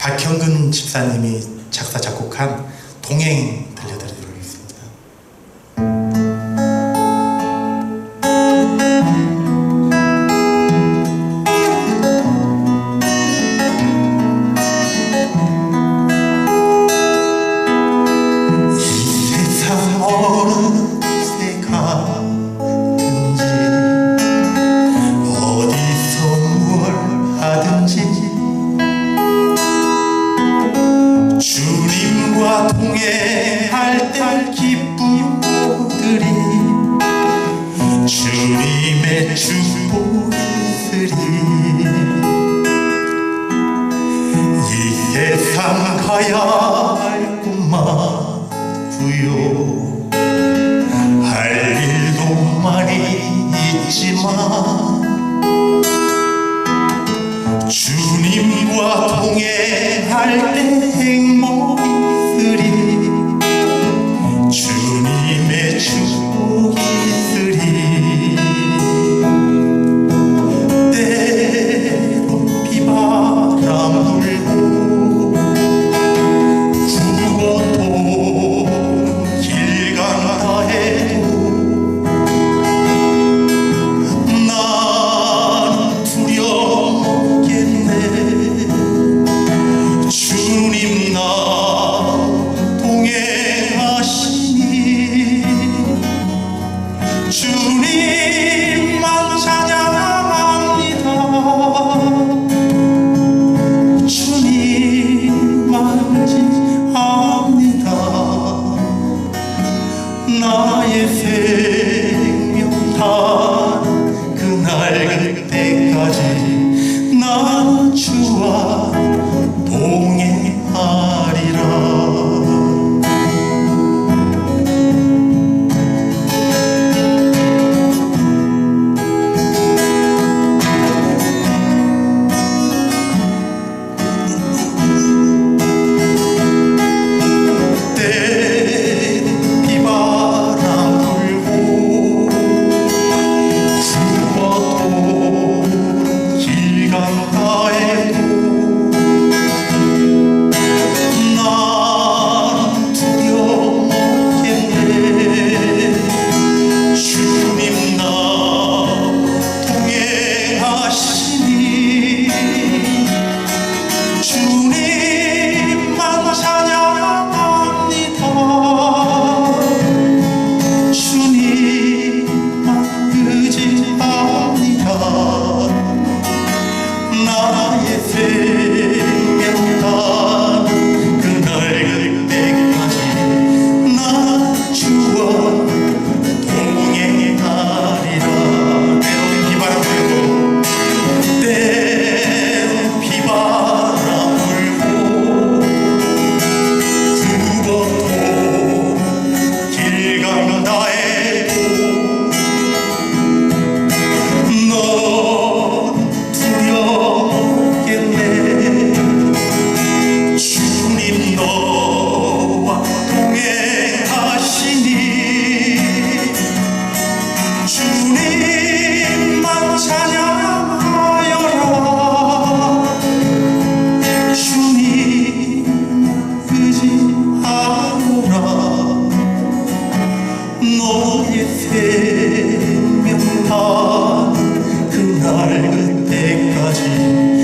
박형근 집사님이 작사 작곡한 동행 들려 노래할 때 기쁨들이 주님의 축복이으리. 이 세상 가야 할 꿈만 구요. 할 일도 많이 있지만 주님과 동행할 때 행복이 있으리. 주님 너의 생명 다 그날 그때까지